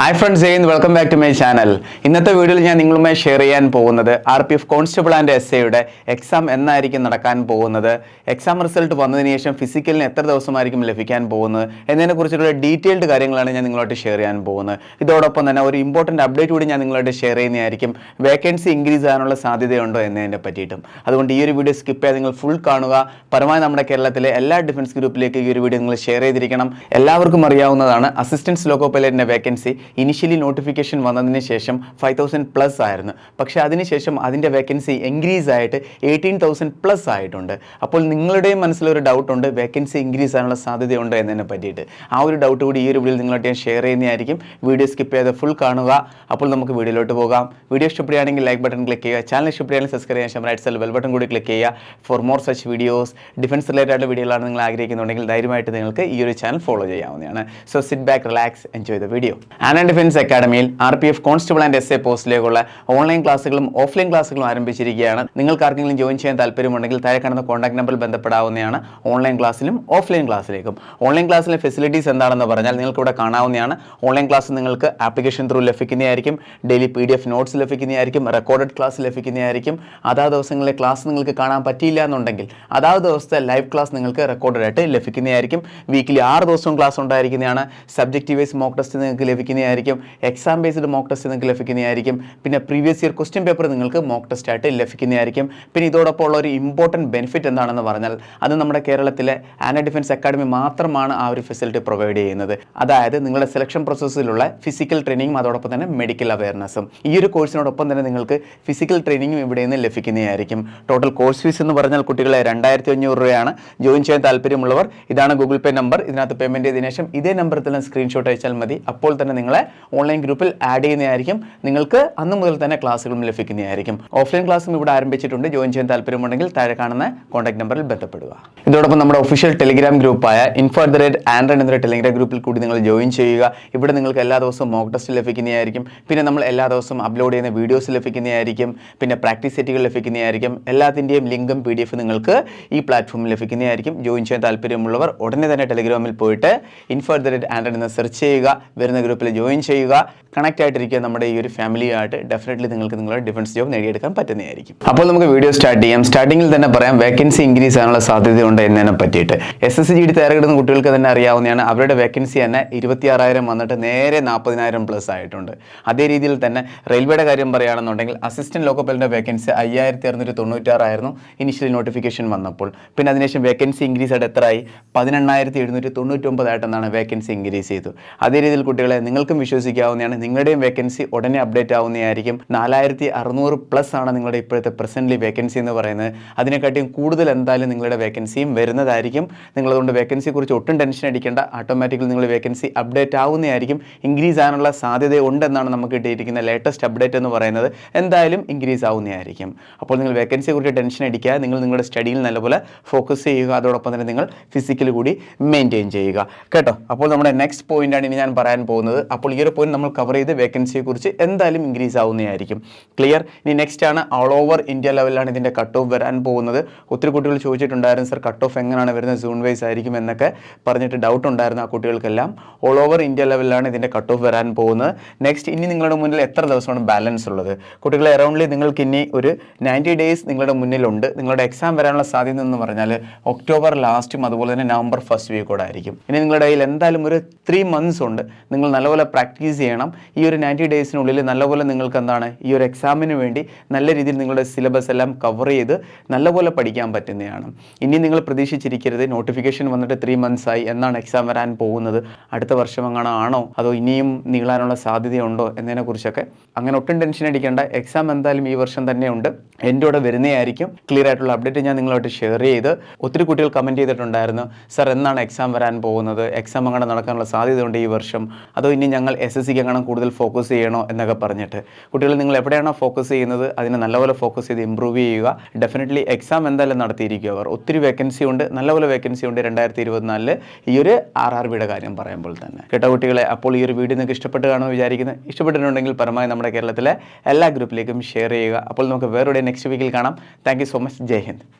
Hi friends ചെയ്യുന്നു welcome back to my channel ഇന്നത്തെ വീഡിയോയിൽ ഞാൻ നിങ്ങളുമായി ഷെയർ ചെയ്യാൻ പോകുന്നത് R P F constable and S എയുടെ എക്സാം എന്നായിരിക്കും നടക്കാൻ പോകുന്നത്. എക്സാം റിസൾട്ട് വന്നതിന് ശേഷം ഫിസിക്കലിന് എത്ര ദിവസമായിരിക്കും ലഭിക്കാൻ പോകുന്നത് എന്നതിനെ കുറിച്ചുള്ള ഡീറ്റെയിൽഡ് കാര്യങ്ങളാണ് ഞാൻ നിങ്ങളോട്ട് ഷെയർ ചെയ്യാൻ പോകുന്നത്. ഇതോടൊപ്പം തന്നെ ഒരു ഇമ്പോർട്ടന്റ് അപ്ഡേറ്റ് കൂടി ഞാൻ നിങ്ങളോട്ട് ഷെയർ ചെയ്യുന്നതായിരിക്കും. വേക്കൻസി ഇൻക്രീസ് ആകാനുള്ള സാധ്യതയുണ്ടോ എന്നതിനെ പറ്റിയിട്ടും. അതുകൊണ്ട് ഈ ഒരു വീഡിയോ സ്കിപ്പ് ചെയ്യാതെ നിങ്ങൾ ഫുൾ കാണുക. പരമാവധി നമ്മുടെ കേരളത്തിലെ എല്ലാ ഡിഫൻസ് ഗ്രൂപ്പിലേക്ക് ഈ ഒരു വീഡിയോ നിങ്ങൾ ഷെയർ ചെയ്തിരിക്കണം. എല്ലാവർക്കും അറിയാവുന്നതാണ് അസിസ്റ്റൻസ് ലോക്കോ പൈലറ്റിന്റെ വേക്കൻസി ഇനിഷ്യലി നോട്ടിഫിക്കേഷൻ വന്നതിന് ശേഷം ഫൈവ് തൗസൻഡ് പ്ലസ് ആയിരുന്നു. പക്ഷേ അതിനുശേഷം അതിന്റെ വേക്കൻസി ഇൻക്രീസ് ആയിട്ട് എയ്റ്റീൻ തൗസൻഡ് പ്ലസ് ആയിട്ടുണ്ട്. അപ്പോൾ നിങ്ങളുടെയും മനസ്സിലൊരു ഡൗട്ടുണ്ട് വേക്കൻസി ഇൻക്രീസ് ആകാനുള്ള സാധ്യതയുണ്ട് എന്നതിനെ പറ്റിയിട്ട്. ആ ഒരു ഡൗട്ട് കൂടി ഈ ഒരു വീഡിയോയിൽ നിങ്ങളോട്ട് ഞാൻ ഷെയർ ചെയ്യുന്നതായിരിക്കും. വീഡിയോ സ്കിപ്പ് ചെയ്യാതെ ഫുൾ കാണുക. അപ്പോൾ നമുക്ക് വീഡിയോയിലോട്ട് പോകാം. വീഡിയോ ഇഷ്ടപ്പെടുകയാണെങ്കിൽ ലൈക്ക് ബട്ടൺ ക്ലിക്ക് ചെയ്യുക. ചാനൽ ഇഷ്ടപ്പെടുകയാണെങ്കിൽ സബ്സ്ക്രൈബ് ചെയ്യാൻ റൈറ്റ് സൈഡ് ബെൽ ബട്ടൺ കൂടി ക്ലിക്ക് ചെയ്യുക. For more such videos defence related വീഡിയോകളാണ് നിങ്ങൾ ആഗ്രഹിക്കുന്നുണ്ടെങ്കിൽ ധൈര്യമായിട്ട് നിങ്ങൾക്ക് ഈ ഒരു ചാനൽ ഫോളോ ചെയ്യാവുന്നതാണ്. So sit back relax enjoy the video and defence അക്കാഡമിയിൽ R P F constable and S A പോസ്റ്റിലേക്കുള്ള online ക്ലാസ്സുകളും ഓഫ്ലൈൻ ക്ലാസ്സുകളും ആരംഭിച്ചിരിക്കുകയാണ്. നിങ്ങൾക്ക് ആർക്കെങ്കിലും ജോയിൻ ചെയ്യാൻ താല്പര്യമുണ്ടെങ്കിൽ താഴെ കാണുന്ന കോൺടാക്ട് നമ്പറിൽ ബന്ധപ്പെടാവുന്നതാണ് ഓൺലൈൻ ക്ലാസ്സിലും ഓഫ്ലൈൻ ക്ലാസ്സിലേക്കും. ഓൺലൈൻ ക്ലാസ്സിലെ ഫെസിലിറ്റീസ് എന്താണെന്ന് പറഞ്ഞാൽ നിങ്ങൾക്ക് ഇവിടെ കാണാവുന്നതാണ്. ഓൺലൈൻ ക്ലാസ് നിങ്ങൾക്ക് ആപ്ലിക്കേഷൻ ത്രൂ ലഭിക്കുന്നതായിരിക്കും daily P D F notes ലഭിക്കുന്നതായിരിക്കും റെക്കോർഡഡ് ക്ലാസ് ലഭിക്കുന്നതായിരിക്കും. അതാ ദിവസങ്ങളിലെ ക്ലാസ് നിങ്ങൾക്ക് കാണാൻ പറ്റിയില്ല എന്നുണ്ടെങ്കിൽ അതാ ദിവസത്തെ ലൈവ് ക്ലാസ് നിങ്ങൾക്ക് റെക്കോർഡഡ് ആയിട്ട് ലഭിക്കുന്നതായിരിക്കും. വീക്കിലി ആറ് ദിവസവും ക്ലാസ് ഉണ്ടായിരിക്കുന്നതാണ്. സബ്ജക്റ്റ് വൈസ് മോക്ക് ടെസ്റ്റ് നിങ്ങൾക്ക് ലഭിക്കുന്നതായിരിക്കും. എക്സാം ബേസ്ഡ് മോക്ക് ടെസ്റ്റ് നിങ്ങൾക്ക് ലഭിക്കുന്നതായിരിക്കും. പിന്നെ പ്രീവിയസ് ഇയർ ക്വസ്റ്റ്യൻ പേപ്പർ നിങ്ങൾക്ക് മോക്ക് ടെസ്റ്റ് ആയിട്ട് ലഭിക്കുന്നതായിരിക്കും. പിന്നെ ഇതോടൊപ്പം ഉള്ള ഒരു ഇമ്പോർട്ടന്റ് ബെനിഫിറ്റ് എന്താണെന്ന് പറഞ്ഞാൽ അത് നമ്മുടെ കേരളത്തിലെ ആന ഡിഫൻസ് അക്കാഡമി മാത്രമാണ് ആ ഒരു ഫെസിലിറ്റി പ്രൊവൈഡ് ചെയ്യുന്നത്. അതായത് നിങ്ങളുടെ സെലക്ഷൻ പ്രോസസ്സിലുള്ള ഫിസിക്കൽ ട്രെയിനിങ്ങും അതോടൊപ്പം തന്നെ മെഡിക്കൽ അവയർനെസ്സും ഈ ഒരു കോഴ്സിനോടൊപ്പം തന്നെ നിങ്ങൾക്ക് ഫിസിക്കൽ ട്രെയിനിങ്ങും ഇവിടെ നിന്ന് ലഭിക്കുന്നതായിരിക്കും. ടോട്ടൽ കോഴ്സ് ഫീസ് എന്ന് പറഞ്ഞാൽ കുട്ടികളെ രണ്ടായിരത്തി അഞ്ഞൂറ് രൂപയാണ്. ജോയിൻ ചെയ്യാൻ താല്പര്യമുള്ളവർ ഇതാണ് ഗൂഗിൾ പേ നമ്പർ ഇതിനകത്ത് പേയ്മെന്റ് ചെയ്തതിനു ശേഷം ഇതേ നമ്പറിൽ തന്നെ സ്ക്രീൻഷോട്ട് അയച്ചാൽ മതി. അപ്പോൾ തന്നെ നിങ്ങളെ ഓൺലൈൻ ഗ്രൂപ്പിൽ ആഡ് ചെയ്യുന്നതായിരിക്കും. നിങ്ങൾക്ക് അന്ന് മുതൽ തന്നെ ക്ലാസ്സുകളും ലഭിക്കുന്നതായിരിക്കും. ഓഫ്ലൈൻ ക്ലാസ്സും ഇവിടെ ആരംഭിച്ചിട്ടുണ്ട്. ജോയിൻ ചെയ്യാൻ താല്പര്യമുണ്ടെങ്കിൽ താഴെ കാണുന്ന കോൺടാക്ട് നമ്പറിൽ ബന്ധപ്പെടുക. ഇതോടൊപ്പം നമ്മുടെ official Telegram ഗ്രൂപ്പായ info at the rate android എന്നൊരു ടെലിഗ്രാം ഗ്രൂപ്പിൽ കൂടി നിങ്ങൾ ജോയിൻ ചെയ്യുക. ഇവിടെ നിങ്ങൾക്ക് എല്ലാ ദിവസവും മോക്ക് ടെസ്റ്റ് ലഭിക്കുന്നതായിരിക്കും. പിന്നെ നമ്മൾ എല്ലാ ദിവസവും അപ്ലോഡ് ചെയ്യുന്ന വീഡിയോസ് ലഭിക്കുന്നതായിരിക്കും. പിന്നെ പ്രാക്ടീസ് സെറ്റുകൾ ലഭിക്കുന്നതായിരിക്കും. എല്ലാത്തിന്റെയും ലിങ്കും പി ഡി എഫ് നിങ്ങൾക്ക് ഈ പ്ലാറ്റ്ഫോമിൽ ലഭിക്കുന്നതായിരിക്കും. ജോയിൻ ചെയ്യാൻ താല്പര്യമുള്ളവർ ഉടനെ തന്നെ ടെലിഗ്രാമിൽ പോയിട്ട് info at the rate android എന്ന് സെർച്ച് ചെയ്യുക. വരുന്ന ഗ്രൂപ്പിൽ ജോയിൻ ചെയ്യുക. കണക്ട് ആയിട്ടിരിക്കുക നമ്മുടെ ഈ ഒരു ഫാമിലിയായിട്ട് ഡെഫിനറ്റ്ലി നിങ്ങൾക്ക് നിങ്ങളുടെ ഡിഫൻസ് ജോബ് നേടിയെടുക്കാൻ പറ്റുന്നതായിരിക്കും. അപ്പോൾ നമുക്ക് വീഡിയോ സ്റ്റാർട്ട് ചെയ്യാം. സ്റ്റാർട്ടിങ്ങിൽ തന്നെ പറയാം വേക്കൻസി ഇൻക്രീസ് ആകാനുള്ള സാധ്യതയുണ്ട് എന്നതിനെ പറ്റിയിട്ട്. എസ് എസ് സി ജി തയ്യാറെടുക്കുന്ന കുട്ടികൾക്ക് തന്നെ അറിയാവുന്നതാണ് അവരുടെ വേക്കൻസി തന്നെ ഇരുപത്തിയാറായിരം വന്നിട്ട് നേരെ നാൽപ്പതിനായിരം പ്ലസ് ആയിട്ടുണ്ട്. അതേ രീതിയിൽ തന്നെ റെയിൽവേയുടെ കാര്യം പറയുകയാണെന്നുണ്ടെങ്കിൽ അസിസ്റ്റന്റ് ലോക്കോപ്പലിന്റെ വേക്കൻസി അയ്യായിരത്തി അറുന്നൂറ്റി തൊണ്ണൂറ്റാറായിരുന്നു ഇനിഷ്യലി നോട്ടിഫിക്കേഷൻ വന്നപ്പോൾ. പിന്നെ അതിനുശേഷം വേക്കൻസി ഇൻക്രീസ് ആയിട്ട് എത്രയായി? പതിനെണ്ണായിരത്തി എഴുന്നൂറ്റി തൊണ്ണൂറ്റൊമ്പതായിട്ടെന്നാണ് വേക്കൻസി ഇൻക്രീസ് ചെയ്തു അതേ രീതിയിൽ കുട്ടികളെ നിങ്ങൾക്കും വിശ്വസിക്കാവുന്നതാണ് നിങ്ങളുടെയും വേക്കൻസി ഉടനെ അപ്ഡേറ്റ് ആവുന്നതായിരിക്കും. നാലായിരത്തി അറുന്നൂറ് പ്ലസ് ആണ് നിങ്ങളുടെ ഇപ്പോഴത്തെ പ്രസന്റ്ലി വേക്കൻസി എന്ന് പറയുന്നത്. അതിനെക്കാട്ടിയും കൂടുതൽ എന്തായാലും നിങ്ങളുടെ വേക്കൻസിയും വരുന്നതായിരിക്കും. നിങ്ങളതുകൊണ്ട് വേക്കൻസിയെ കുറിച്ച് ഒട്ടും ടെൻഷൻ അടിക്കേണ്ട. ഓട്ടോമാറ്റിക്കലി നിങ്ങൾ വേക്കൻസി അപ്ഡേറ്റ് ആവുന്നതായിരിക്കും. ഇൻക്രീസ് ആകാനുള്ള സാധ്യത ഉണ്ടെന്നാണ് നമുക്ക് കിട്ടിയിരിക്കുന്ന ലേറ്റസ്റ്റ് അപ്ഡേറ്റ് എന്ന് പറയുന്നത്. എന്തായാലും ഇൻക്രീസ് ആവുന്നതായിരിക്കും. അപ്പോൾ നിങ്ങൾ വേക്കൻസിയെ കുറിച്ച് ടെൻഷൻ അടിക്കുക. നിങ്ങൾ നിങ്ങളുടെ സ്റ്റഡിയിൽ നല്ലപോലെ ഫോക്കസ് ചെയ്യുക. അതോടൊപ്പം തന്നെ നിങ്ങൾ ഫിസിക്കൽ കൂടി മെയിന്റെയിൻ ചെയ്യുക. കേട്ടോ? അപ്പോൾ നമ്മുടെ നെക്സ്റ്റ് പോയിന്റാണ് ഇനി ഞാൻ പറയാൻ പോകുന്നത്. അപ്പോൾ ഈ ഒരു പോയിന്റ് നമ്മൾ കവർ ചെയ്ത് വേക്കൻസിയെ കുറിച്ച് എന്തായാലും ഇൻക്രീസ് ആവുന്നതായിരിക്കും. ക്ലിയർ ഇനി നെക്സ്റ്റ് ആണ് ഓൾ ഓവർ ഇന്ത്യ ലെവലിലാണ് ഇതിന്റെ കട്ട് ഓഫ് വരാൻ പോകുന്നത്. ഒത്തിരി കുട്ടികൾ ചോദിച്ചിട്ടുണ്ടായിരുന്നു സർ കട്ട് ഓഫ് എങ്ങനെയാണ് വരുന്നത്? സൂൺ വൈസ് ആയിരിക്കും എന്നൊക്കെ പറഞ്ഞിട്ട് ഡൗട്ട് ഉണ്ടായിരുന്നു ആ കുട്ടികൾക്കെല്ലാം. ഓൾ ഓവർ ഇന്ത്യ ലെവലിലാണ് ഇതിന്റെ കട്ട് ഓഫ് വരാൻ പോകുന്നത്. നെക്സ്റ്റ് ഇനി നിങ്ങളുടെ മുന്നിൽ എത്ര ദിവസമാണ് ബാലൻസ് ഉള്ളത്? കുട്ടികളെ അറൗണ്ട്ലി നിങ്ങൾക്ക് ഇനി ഒരു നയന്റി ഡേയ്സ് നിങ്ങളുടെ മുന്നിലുണ്ട്. നിങ്ങളുടെ എക്സാം വരാനുള്ള സാധ്യത എന്ന് പറഞ്ഞാൽ ഒക്ടോബർ ലാസ്റ്റും അതുപോലെ തന്നെ നവംബർ ഫസ്റ്റ് വീക്കോടെ ആയിരിക്കും. ഇനി നിങ്ങളുടെ കയ്യിൽ എന്തായാലും ഒരു ത്രീ മന്ത്സ് ഉണ്ട്. നിങ്ങൾ നല്ലപോലെ പ്രാക്ടീസ് ചെയ്യണം. ഈ ഒരു നയന്റി ഡേയ്സിനുള്ളിൽ നല്ലപോലെ നിങ്ങൾക്ക് എന്താണ് ഈ ഒരു എക്സാമിന് വേണ്ടി നല്ല രീതിയിൽ നിങ്ങളുടെ സിലബസ് എല്ലാം കവർ ചെയ്ത് നല്ലപോലെ പഠിക്കാൻ പറ്റുന്നതാണ്. ഇനി നിങ്ങൾ പ്രതീക്ഷിച്ചിരിക്കരുത്. നോട്ടിഫിക്കേഷൻ വന്നിട്ട് ത്രീ മന്ത്സ് ആയി എന്നാണ് എക്സാം വരാൻ പോകുന്നത്. അടുത്ത വർഷം അങ്ങനെ ആണോ? അതോ ഇനിയും നീളാനുള്ള സാധ്യതയുണ്ടോ എന്നതിനെക്കുറിച്ചൊക്കെ അങ്ങനെ ഒട്ടും ടെൻഷൻ അടിക്കേണ്ട. എക്സാം എന്തായാലും ഈ വർഷം തന്നെയുണ്ട് എന്റെ കൂടെ വരുന്നതായിരിക്കും ക്ലിയർ ആയിട്ടുള്ള അപ്ഡേറ്റ് ഞാൻ നിങ്ങളോട്ട് ഷെയർ ചെയ്ത് ഒത്തിരി കുട്ടികൾ കമന്റ് ചെയ്തിട്ടുണ്ടായിരുന്നു. സർ എന്നാണ് എക്സാം വരാൻ പോകുന്നത്? എക്സാം അങ്ങനെ നടക്കാനുള്ള സാധ്യതയുണ്ട് ഈ വർഷം. അതോ ഇനി ഞങ്ങൾ എസ് എസ് സിക്ക് അങ്ങനെ കൂടുതൽ ഫോക്കസ് ചെയ്യണോ എന്നൊക്കെ പറഞ്ഞിട്ട്. കുട്ടികൾ നിങ്ങൾ എവിടെയാണോ ഫോക്കസ് ചെയ്യുന്നത് അതിനെ നല്ലപോലെ ഫോക്കസ് ചെയ്ത് ഇമ്പ്രൂവ് ചെയ്യുക. ഡെഫിനറ്റ്ലി എക്സാം എന്തായാലും നടത്തിയിരിക്കുക അവർ. ഒത്തിരി വേക്കൻസി ഉണ്ട് നല്ലപോലെ വേക്കൻസി ഉണ്ട് രണ്ടായിരത്തി ഇരുപത്തിനാലിൽ ഈ ഒരു ആർ ആർ ബിയുടെ കാര്യം പറയുമ്പോൾ തന്നെ. കേട്ട കുട്ടികളെ അപ്പോൾ ഈ ഒരു വീഡിയോ നിങ്ങൾക്ക് ഇഷ്ടപ്പെട്ട് കാണുമെന്ന് വിചാരിക്കുന്നത് ഇഷ്ടപ്പെട്ടിട്ടുണ്ടെങ്കിൽ പരമായി നമ്മുടെ കേരളത്തിലെ എല്ലാ ഗ്രൂപ്പിലേക്കും ഷെയർ ചെയ്യുക. അപ്പോൾ നമുക്ക് വേറെ നെക്സ്റ്റ് വീക്കിൽ കാണാം. Thank so much Jai Hind.